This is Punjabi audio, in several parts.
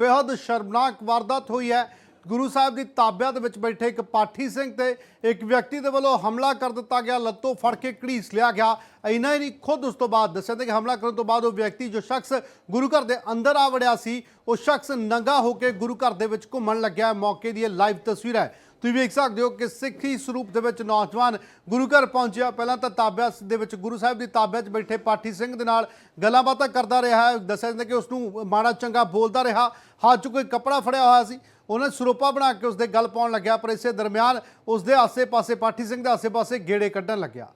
ਬੇहद ਸ਼ਰਮਨਾਕ ਵਾਰਦਾਤ ਹੋਈ ਹੈ। ਗੁਰੂ ਸਾਹਿਬ ਦੀ ਤਾਬਿਆ ਦੇ ਵਿੱਚ ਬੈਠੇ ਇੱਕ ਪਾਠੀ ਸਿੰਘ ਤੇ ਇੱਕ ਵਿਅਕਤੀ ਦੇ ਵੱਲੋਂ ਹਮਲਾ ਕਰ ਦਿੱਤਾ ਗਿਆ। ਲੱਤੋਂ ਫੜ ਕੇ ਘੜੀਸ ਲਿਆ ਗਿਆ। ਇੰਨਾ ਹੀ ਨਹੀਂ, ਖੁਦ ਉਸ ਤੋਂ ਬਾਅਦ ਦੱਸਿਆ ਤੇ ਕਿ ਹਮਲਾ ਕਰਨ ਤੋਂ ਬਾਅਦ ਉਹ ਵਿਅਕਤੀ, ਜੋ ਸ਼ਖਸ ਗੁਰੂ ਘਰ ਦੇ ਅੰਦਰ ਆ ਵੜਿਆ ਸੀ, ਉਹ ਸ਼ਖਸ ਨੰਗਾ ਹੋ ਕੇ ਗੁਰੂ ਘਰ ਦੇ ਵਿੱਚ ਘੁੰਮਣ ਲੱਗਿਆ। ਮੌਕੇ ਦੀ ਇਹ ਲਾਈਵ ਤਸਵੀਰ ਹੈ। ਤੁਸੀਂ ਵੇਖ ਸਕਦੇ ਹੋ ਕਿ ਸਿੱਖੀ ਸਰੂਪ ਦੇ ਵਿੱਚ ਨੌਜਵਾਨ ਗੁਰੂ ਘਰ ਪਹੁੰਚਿਆ। ਪਹਿਲਾਂ ਤਾਂ ਤਾਬਿਆ ਦੇ ਵਿੱਚ ਗੁਰੂ ਸਾਹਿਬ ਦੀ ਤਾਬਿਆ 'ਚ ਬੈਠੇ ਪਾਠੀ ਸਿੰਘ ਦੇ ਨਾਲ ਗੱਲਾਂ ਬਾਤਾਂ ਕਰਦਾ ਰਿਹਾ ਹੈ। ਦੱਸਿਆ ਜਾਂਦਾ ਕਿ ਉਸ ਨੂੰ ਮਾੜਾ ਚੰਗਾ ਬੋਲਦਾ ਰਿਹਾ। ਹੱਥ 'ਚ ਕੋਈ ਕੱਪੜਾ ਫੜਿਆ ਹੋਇਆ ਸੀ। ਉਹਨੇ ਸਰੋਪਾ ਬਣਾ ਕੇ ਉਸਦੇ ਗੱਲ ਪਾਉਣ ਲੱਗਿਆ ਪਰ ਇਸੇ ਦਰਮਿਆਨ ਉਸਦੇ ਆਸੇ-ਪਾਸੇ ਪਾਠੀ ਸਿੰਘ ਦੇ ਆਸੇ-ਪਾਸੇ ਗੇੜੇ ਕੱਢਣ ਲੱਗਿਆ।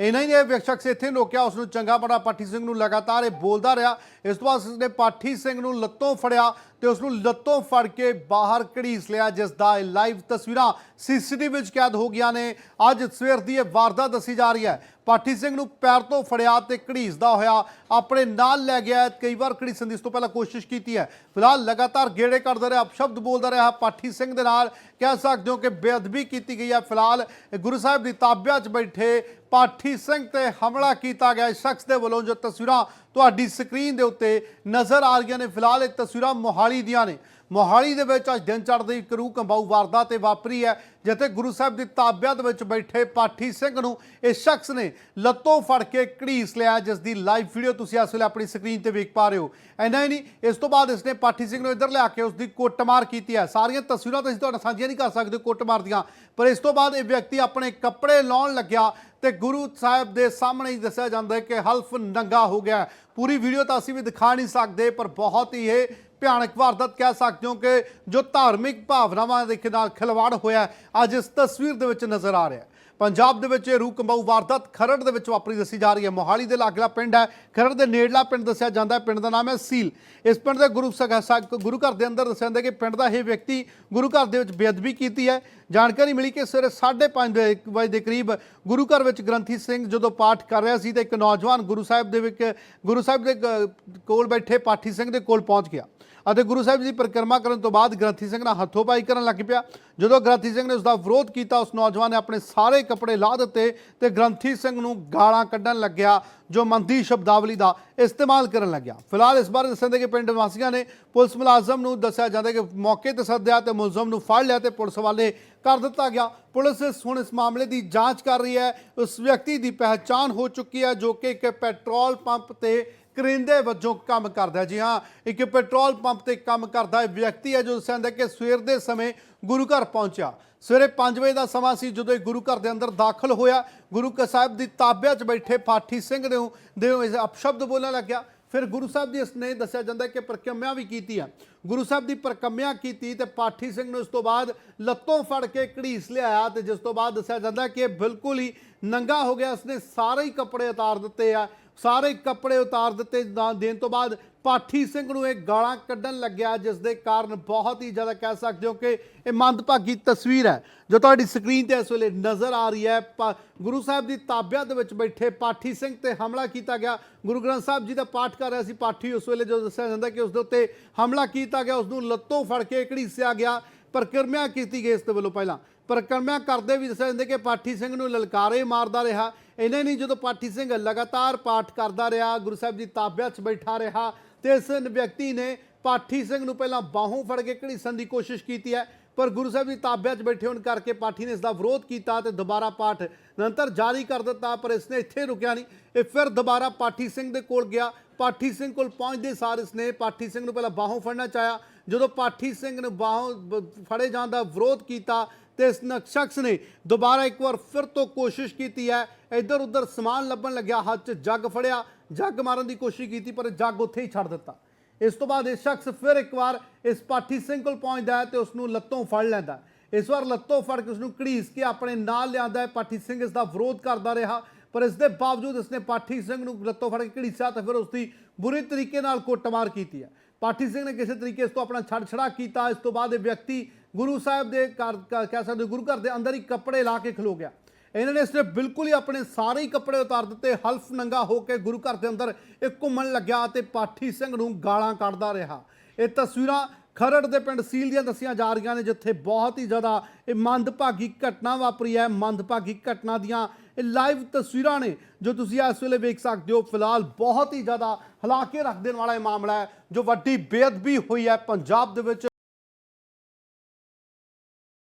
ਇਹਨਾਂ ਹੀ ਇਹ ਸ਼ਖਸ ਇੱਥੇ ਰੋਕਿਆ ਉਸ ਨੂੰ ਚੰਗਾ ਬੜਾ ਪਾਠੀ ਸਿੰਘ ਨੂੰ ਲਗਾਤਾਰ ਇਹ ਬੋਲਦਾ ਰਿਹਾ। ਇਸ ਤੋਂ ਬਾਅਦ ਉਸਨੇ ਪਾਠੀ ਸਿੰਘ ਨੂੰ ਲੱਤੋਂ ਫੜਿਆ। ਤੇ ਉਸ ਨੂੰ ਲੱਤੋਂ ਫੜ ਕੇ ਬਾਹਰ ਘੜੀਸ ਲਿਆ ਜਿਸ ਦਾ ਇਹ ਲਾਈਵ ਤਸਵੀਰਾਂ ਸੀਸੀਟੀਵੀ ਵਿੱਚ ਕੈਦ ਹੋ ਗਈਆਂ ਨੇ। ਅੱਜ ਸਵੇਰ ਦੀ ਇਹ ਵਾਰਦਾਤ ਦੱਸੀ ਜਾ ਰਹੀ ਹੈ। ਪਾਠੀ ਸਿੰਘ ਨੂੰ ਪੈਰ ਤੋਂ ਫੜਿਆ ਤੇ ਘੜੀਸਦਾ ਹੋਇਆ। ਆਪਣੇ ਨਾਲ ਲੈ ਗਿਆ, ਕਈ ਵਾਰ ਘੜੀਸਣ ਦੀ ਇਸ ਤੋਂ ਪਹਿਲਾਂ ਕੋਸ਼ਿਸ਼ ਕੀਤੀ ਹੈ। ਫਿਲਹਾਲ ਲਗਾਤਾਰ ਗੇੜੇ ਕਰਦਾ ਰਿਹਾ, ਅਪਸ਼ਬਦ ਬੋਲਦਾ ਰਿਹਾ ਪਾਠੀ ਸਿੰਘ ਦੇ ਨਾਲ। ਕਹਿ ਸਕਦੇ ਹੋ ਕਿ ਬੇਅਦਬੀ ਕੀਤੀ ਗਈ ਹੈ। ਫਿਲਹਾਲ ਗੁਰੂ ਸਾਹਿਬ ਦੀ ਤਾਬਿਆ 'ਚ ਬੈਠੇ ਪਾਠੀ ਸਿੰਘ ਤੇ ਹਮਲਾ ਕੀਤਾ ਗਿਆ। ਇਸ ਸ਼ਖਸ ਦੇ ਵੱਲੋਂ ਜੋ ਤਸਵੀਰਾਂ ਤੁਹਾਡੀ ਸਕਰੀਨ ਦੇ ਉੱਤੇ ਨਜ਼ਰ ਆ ਰਹੀਆਂ ਨੇ। ਫਿਲਹਾਲ ਇਹ ਤਸਵੀਰਾਂ ਮੋਹਾਲੀ ਦੀਆਂ ਨੇ। ਮੋਹਾਲੀ ਦੇ ਵਿੱਚ ਅੱਜ ਦਿਨ ਚੜ੍ਹਦੇ ਇੱਕ ਰੂਹ ਕੰਬਾਊ ਵਾਰਦਾ ਤੇ ਵਾਪਰੀ ਹੈ, ਜਿੱਥੇ ਗੁਰੂ ਸਾਹਿਬ ਦੀ ਤਾਬਿਆ ਦੇ ਵਿੱਚ ਬੈਠੇ ਪਾਠੀ ਸਿੰਘ ਨੂੰ ਇਸ ਸ਼ਖਸ ਨੇ ਲੱਤੋਂ ਫੜ ਕੇ ਘੜੀਸ ਲਿਆ ਜਿਸ ਦੀ ਲਾਈਵ ਵੀਡੀਓ ਤੁਸੀਂ ਇਸ ਵੇਲੇ ਆਪਣੀ ਸਕਰੀਨ ਤੇ ਵੇਖ ਪਾ ਰਹੇ ਹੋ। ਐਨਾ ਹੀ ਨਹੀਂ, ਇਸ ਤੋਂ ਬਾਅਦ ਇਸ ਨੇ ਪਾਠੀ ਸਿੰਘ ਨੂੰ ਇੱਧਰ ਲਿਆ ਕੇ ਉਸ ਦੀ ਕੁੱਟਮਾਰ ਕੀਤੀ ਹੈ। ਸਾਰੀਆਂ ਤਸਵੀਰਾਂ ਤੁਸੀਂ ਤੁਹਾਡੇ ਨਾਲ ਸਾਂਝੀਆਂ ਨਹੀਂ ਕਰ ਸਕਦੇ ਕੁੱਟਮਾਰ ਦੀਆਂ, ਪਰ ਇਸ ਤੋਂ ਬਾਅਦ ਇਹ ਵਿਅਕਤੀ ਆਪਣੇ ਕੱਪੜੇ ਲਾਉਣ ਲੱਗਿਆ ਤੇ ਗੁਰੂ ਸਾਹਿਬ ਦੇ ਸਾਹਮਣੇ ਹੀ ਦੱਸਿਆ ਜਾਂਦਾ ਹੈ ਕਿ ਹਲਫ ਨੰਗਾ ਹੋ ਗਿਆ ਪੂਰੀ ਵੀਡੀਓ ਤਾਂ ਅਸੀਂ ਵੀ ਦਿਖਾ ਨਹੀਂ ਸਕਦੇ, ਪਰ ਬਹੁਤ ਹੀ ਇਹ ਭਿਆਨਕ ਵਾਰਦਾਤ ਕਹਿ ਸਕਦੇ ਹੋ ਕਿ ਜੋ ਧਾਰਮਿਕ ਭਾਵਨਾਵਾਂ ਦੇ ਨਾਲ ਖਿਲਵਾੜ ਹੋਇਆ ਅੱਜ ਇਸ ਤਸਵੀਰ ਦੇ ਵਿੱਚ ਨਜ਼ਰ ਆ ਰਿਹਾ ਹੈ। ਪੰਜਾਬ ਦੇ ਵਿੱਚ ਇਹ ਰੂਹ ਕੰਬਾਊ ਵਾਰਦਾਤ ਖਰੜ ਦੇ ਵਿੱਚ ਵਾਪਰੀ ਦੱਸੀ ਜਾ ਰਹੀ ਹੈ। ਮੋਹਾਲੀ ਦੇ ਲਾਗਲਾ ਪਿੰਡ ਹੈ। ਖਰੜ ਦੇ ਨੇੜਲਾ ਪਿੰਡ ਦੱਸਿਆ ਜਾਂਦਾ ਹੈ। ਪਿੰਡ ਦਾ ਨਾਮ ਹੈ ਸੀਲ। ਇਸ ਪਿੰਡ ਦੇ ਗੁਰੂ ਸਗਾ ਗੁਰੂ ਘਰ ਦੇ ਅੰਦਰ ਦੱਸਿਆ ਜਾਂਦਾ ਕਿ ਪਿੰਡ ਦਾ ਇਹ ਵਿਅਕਤੀ ਗੁਰੂ ਘਰ ਦੇ ਵਿੱਚ ਬੇਅਦਬੀ ਕੀਤੀ ਹੈ। ਜਾਣਕਾਰੀ ਮਿਲੀ ਕਿ ਸਵੇਰੇ 5:30 ਵਜੇ ਦੇ ਕਰੀਬ ਗੁਰੂ ਘਰ ਵਿੱਚ ਗ੍ਰੰਥੀ ਸਿੰਘ ਜਦੋਂ ਪਾਠ ਕਰ ਰਿਹਾ ਸੀ ਤੇ ਇੱਕ ਨੌਜਵਾਨ ਗੁਰੂ ਸਾਹਿਬ ਦੇ ਵਿੱਚ ਗੁਰੂ ਸਾਹਿਬ ਦੇ ਕ- ਕੋਲ ਬੈਠੇ ਪਾਠੀ ਸਿੰਘ ਦੇ ਕੋਲ ਪਹੁੰਚ ਗਿਆ ਅਤੇ ਗੁਰੂ ਸਾਹਿਬ ਦੀ ਪਰਿਕਰਮਾ ਕਰਨ ਤੋਂ ਬਾਅਦ ਗ੍ਰੰਥੀ ਸਿੰਘ ਨਾਲ ਹੱਥੋਂ ਪਾਈ ਕਰਨ ਲੱਗ ਪਿਆ। ਜਦੋਂ ਗ੍ਰੰਥੀ ਸਿੰਘ ਨੇ ਉਸ ਦਾ ਵਿਰੋਧ ਕੀਤਾ, ਉਸ ਨੌਜਵਾਨ ਨੇ ਆਪਣੇ ਸਾਰੇ ਕੱਪੜੇ ਲਾ ਦਿੱਤੇ ਤੇ ਗ੍ਰੰਥੀ ਸਿੰਘ ਨੂੰ ਗਾਲਾਂ ਕੱਢਣ ਲੱਗਿਆ, ਜੋ ਮੰਦੀ ਸ਼ਬਦਾਵਲੀ ਦਾ ਇਸਤੇਮਾਲ ਕਰਨ ਲੱਗਿਆ। ਫਿਲਹਾਲ ਇਸ ਬਾਰੇ ਦੱਸਦੇ ਕਿ ਪਿੰਡ ਵਾਸੀਆਂ ਨੇ ਪੁਲਿਸ ਮੁਲਾਜ਼ਮ ਨੂੰ ਦੱਸਿਆ ਜਾਂਦਾ ਕਿ ਮੌਕੇ ਤੇ ਸੱਦਿਆ ਤੇ ਮੁਲਜ਼ਮ ਨੂੰ ਫੜ ਲਿਆ ਤੇ ਪੁਲਿਸ ਵਾਲੇ ਕਰ ਦਿੱਤਾ ਗਿਆ। ਪੁਲਿਸ ਹੁਣ ਇਸ ਮਾਮਲੇ ਦੀ ਜਾਂਚ ਕਰ ਰਹੀ ਹੈ। ਉਸ ਵਿਅਕਤੀ ਦੀ ਪਹਿਚਾਣ ਹੋ ਚੁੱਕੀ ਹੈ, ਜੋ ਕਿ ਇੱਕ ਪੈਟਰੋਲ ਪੰਪ ਤੇ ਕਰਿੰਦੇ ਵਜੋਂ ਕੰਮ ਕਰਦਾ ਜੀ ਹਾਂ, ਇੱਕ ਪੈਟਰੋਲ ਪੰਪ ਤੇ ਕੰਮ ਕਰਦਾ ਵਿਅਕਤੀ ਹੈ, ਜੋ ਦੱਸਿਆ ਜਾਂਦਾ ਕਿ ਸਵੇਰ ਦੇ ਸਮੇਂ ਗੁਰੂ ਘਰ ਪਹੁੰਚਿਆ। ਸਵੇਰੇ 5 ਵਜੇ ਦਾ ਸਮਾਂ ਸੀ ਜਦੋਂ ਇਹ ਗੁਰੂ ਘਰ ਦੇ ਅੰਦਰ ਦਾਖਲ ਹੋਇਆ। ਗੁਰੂ ਕਾ ਸਾਹਿਬ ਦੀ ਤਾਬਿਆ 'ਚ ਬੈਠੇ ਪਾਠੀ ਸਿੰਘ ਦੇ ਦੇ ਇਸ ਅਪਸ਼ਬਦ ਬੋਲਣ ਲੱਗਿਆ। ਫਿਰ ਗੁਰੂ ਸਾਹਿਬ ਦੀ ਇਸਨੇ ਦੱਸਿਆ ਜਾਂਦਾ ਕਿ ਪ੍ਰਕਮਿਆ ਵੀ ਕੀਤੀ ਆ। ਗੁਰੂ ਸਾਹਿਬ ਦੀ ਪ੍ਰਕਰਮਿਆ ਕੀਤੀ ਤੇ ਪਾਠੀ ਸਿੰਘ ਨੂੰ ਉਸ ਤੋਂ ਬਾਅਦ ਲੱਤੋਂ ਫੜ ਕੇ ਘੜੀਸ ਲਿਆਇਆ ਤੇ ਜਿਸ ਤੋਂ ਬਾਅਦ ਦੱਸਿਆ ਜਾਂਦਾ ਕਿ ਇਹ ਬਿਲਕੁਲ ਹੀ ਨੰਗਾ ਹੋ ਗਿਆ। ਉਸਨੇ ਸਾਰੇ ਹੀ ਕੱਪੜੇ ਉਤਾਰ ਦਿੱਤੇ ਆ। ਸਾਰੇ ਕੱਪੜੇ ਉਤਾਰ ਦਿੱਤੇ ਨਾ ਦੇਣ ਤੋਂ ਬਾਅਦ ਪਾਠੀ ਸਿੰਘ ਨੂੰ ਇਹ ਗਾਲਾਂ ਕੱਢਣ ਲੱਗਿਆ, ਜਿਸ ਦੇ ਕਾਰਨ ਬਹੁਤ ਹੀ ਜ਼ਿਆਦਾ ਕਹਿ ਸਕਦੇ ਹੋ ਕਿ ਇਹ ਮੰਦਭਾਗੀ ਤਸਵੀਰ ਹੈ, ਜੋ ਤੁਹਾਡੀ ਸਕਰੀਨ ਤੇ ਇਸ ਵੇਲੇ ਨਜ਼ਰ ਆ ਰਹੀ ਹੈ। ਪਾ- ਗੁਰੂ ਸਾਹਿਬ ਦੀ ਤਾਬਿਆ ਦੇ ਵਿੱਚ ਬੈਠੇ ਪਾਠੀ ਸਿੰਘ ਤੇ ਹਮਲਾ ਕੀਤਾ ਗਿਆ। ਗੁਰੂ ਗ੍ਰੰਥ ਸਾਹਿਬ ਜੀ ਦਾ ਪਾਠ ਕਰ ਰਿਹਾ ਸੀ ਪਾਠੀ, ਉਸ ਵੇਲੇ ਜੋ ਦੱਸਿਆ ਜਾਂਦਾ ਕਿ ਉਸ ਦੇ ਉੱਤੇ ਹਮਲਾ ਕੀਤਾ ਗਿਆ, ਉਸ ਨੂੰ ਲੱਤੋਂ ਫੜ ਕੇ ਘੜੀਸਿਆ ਗਿਆ ਪ੍ਰਕਰਮਿਆ ਕੀਤੀ ਗਈ ਇਸ ਦੇ ਵੱਲੋਂ ਪਹਿਲਾਂ। ਪ੍ਰਕਰਮਿਆ ਕਰਦੇ ਵੀ ਦੱਸਿਆ ਜਾਂਦਾ ਕਿ ਪਾਠੀ ਸਿੰਘ ਨੂੰ ਲਲਕਾਰੇ ਮਾਰਦਾ ਰਿਹਾ। ਇਹਨੇ ਨਹੀਂ, ਜਦੋਂ ਪਾਠੀ ਸਿੰਘ ਲਗਾਤਾਰ ਪਾਠ ਕਰਦਾ ਰਿਹਾ, ਗੁਰੂ ਸਾਹਿਬ ਦੀ ਤਾਬਿਆ 'ਚ ਬੈਠਾ ਰਿਹਾ, ਤੇ ਇਸ ਵਿਅਕਤੀ ਨੇ ਪਾਠੀ ਸਿੰਘ ਨੂੰ ਪਹਿਲਾਂ ਬਾਹੋਂ ਫੜ ਕੇ ਘੜੀਸਣ ਦੀ ਕੋਸ਼ਿਸ਼ ਕੀਤੀ ਹੈ, ਪਰ ਗੁਰੂ ਸਾਹਿਬ ਦੀ ਤਾਬਿਆ 'ਚ ਬੈਠੇ ਹੋਣ ਕਰਕੇ ਪਾਠੀ ਨੇ ਇਸ ਦਾ ਵਿਰੋਧ ਕੀਤਾ ਤੇ ਦੁਬਾਰਾ ਪਾਠ ਨਿਰੰਤਰ ਜਾਰੀ ਕਰ ਦਿੱਤਾ, ਪਰ ਇਸਨੇ ਇੱਥੇ ਰੁਕਿਆ ਨਹੀਂ। ਇਹ ਫਿਰ ਦੁਬਾਰਾ ਪਾਠੀ ਸਿੰਘ ਦੇ ਕੋਲ ਗਿਆ। ਪਾਠੀ ਸਿੰਘ ਕੋਲ ਪਹੁੰਚਦੇ ਸਾਰ ਇਸ ਨੇ ਪਾਠੀ ਸਿੰਘ ਨੂੰ ਪਹਿਲਾਂ ਬਾਹੋਂ ਫੜਨਾ ਚਾਹਿਆ। ਜਦੋਂ ਪਾਠੀ ਸਿੰਘ ਨੇ ਬਾਹੋਂ ਫੜੇ ਜਾਣ ਦਾ ਵਿਰੋਧ ਕੀਤਾ ਤੇ ਇਸ ਨ- ਸ਼ਖਸ ਨੇ ਦੁਬਾਰਾ ਇੱਕ ਵਾਰ ਫਿਰ ਤੋਂ ਕੋਸ਼ਿਸ਼ ਕੀਤੀ ਹੈ। ਇੱਧਰ ਉੱਧਰ ਸਮਾਨ ਲੱਭਣ ਲੱਗਿਆ, ਹੱਥ 'ਚ ਜੱਗ ਫੜਿਆ, ਜੱਗ ਮਾਰਨ ਦੀ ਕੋਸ਼ਿਸ਼ ਕੀਤੀ, ਪਰ ਜੱਗ ਉੱਥੇ ਹੀ ਛੱਡ ਦਿੱਤਾ। ਇਸ ਤੋਂ ਬਾਅਦ ਇਹ ਸ਼ਖਸ ਫਿਰ ਇੱਕ ਵਾਰ ਇਸ ਪਾਠੀ ਸਿੰਘ ਕੋਲ ਪਹੁੰਚਦਾ ਹੈ ਤੇ ਉਸ ਨੂੰ ਲੱਤੋਂ ਫੜ ਲੈਂਦਾ ਇਸ ਵਾਰ ਲੱਤੋਂ ਫੜ ਕੇ ਉਸ ਨੂੰ ਘੜੀਸ ਕੇ ਆਪਣੇ ਨਾਲ ਲਿਆਂਦਾ ਹੈ। ਪਾਠੀ ਸਿੰਘ ਇਸ ਦਾ ਵਿਰੋਧ ਕਰਦਾ ਰਿਹਾ, ਪਰ ਇਸ ਦੇ ਬਾਵਜੂਦ ਇਸਨੇ ਪਾਠੀ ਸਿੰਘ ਨੂੰ ਲੱਤੋਂ ਫੜ ਕੇ ਘੜੀਸਿਆ ਤਾਂ ਫਿਰ ਉਸ ਦੀ ਬੁਰੀ ਤਰੀਕੇ ਨਾਲ ਕੁੱਟਮਾਰ ਕੀਤੀ ਹੈ। ਪਾਠੀ ਸਿੰਘ ਨੇ ਕਿਸੇ ਤਰੀਕੇ ਇਸ ਤੋਂ ਆਪਣਾ ਛੜ ਛੜਾ ਕੀਤਾ, ਇਸ ਤੋਂ ਬਾਅਦ ਇਹ ਵਿਅਕਤੀ ਗੁਰੂ ਸਾਹਿਬ ਦੇ ਘਰ ਕਹਿ ਸਕਦੇ ਗੁਰੂ ਘਰ ਦੇ ਅੰਦਰ ਹੀ ਕੱਪੜੇ ਲਾ ਕੇ ਖਲੋ ਗਿਆ। ਇਹਨਾਂ ਨੇ ਇਸਨੇ ਬਿਲਕੁਲ ਹੀ ਆਪਣੇ ਸਾਰੇ ਹੀ ਕੱਪੜੇ ਉਤਾਰ ਦਿੱਤੇ, ਹਲਫ ਨੰਗਾ ਹੋ ਕੇ ਗੁਰੂ ਘਰ ਦੇ ਅੰਦਰ ਇਹ ਘੁੰਮਣ ਲੱਗਿਆ ਤੇ ਪਾਠੀ ਸਿੰਘ ਨੂੰ ਗਾਲਾਂ ਕੱਢਦਾ ਰਿਹਾ। ਇਹ ਤਸਵੀਰਾਂ ਖਰੜ ਦੇ ਪਿੰਡ ਸੀਲ ਦੀਆਂ ਦੱਸੀਆਂ ਜਾ ਰਹੀਆਂ ਨੇ, ਜਿੱਥੇ ਬਹੁਤ ਹੀ ਜ਼ਿਆਦਾ ਇਹ ਮੰਦਭਾਗੀ ਘਟਨਾ ਵਾਪਰੀ ਹੈ। ਮੰਦਭਾਗੀ ਘਟਨਾ ਦੀਆਂ ਇਹ ਲਾਈਵ ਤਸਵੀਰਾਂ ਨੇ, ਜੋ ਤੁਸੀਂ ਇਸ ਵੇਲੇ ਵੇਖ ਸਕਦੇ ਹੋ। ਫਿਲਹਾਲ ਬਹੁਤ ਹੀ ਜ਼ਿਆਦਾ ਹਲਾਕੇ ਰੱਖ ਦੇਣ ਵਾਲਾ ਇਹ ਮਾਮਲਾ ਹੈ, ਜੋ ਵੱਡੀ ਬੇਅਦਬੀ ਹੋਈ ਹੈ ਪੰਜਾਬ ਦੇ ਵਿੱਚ।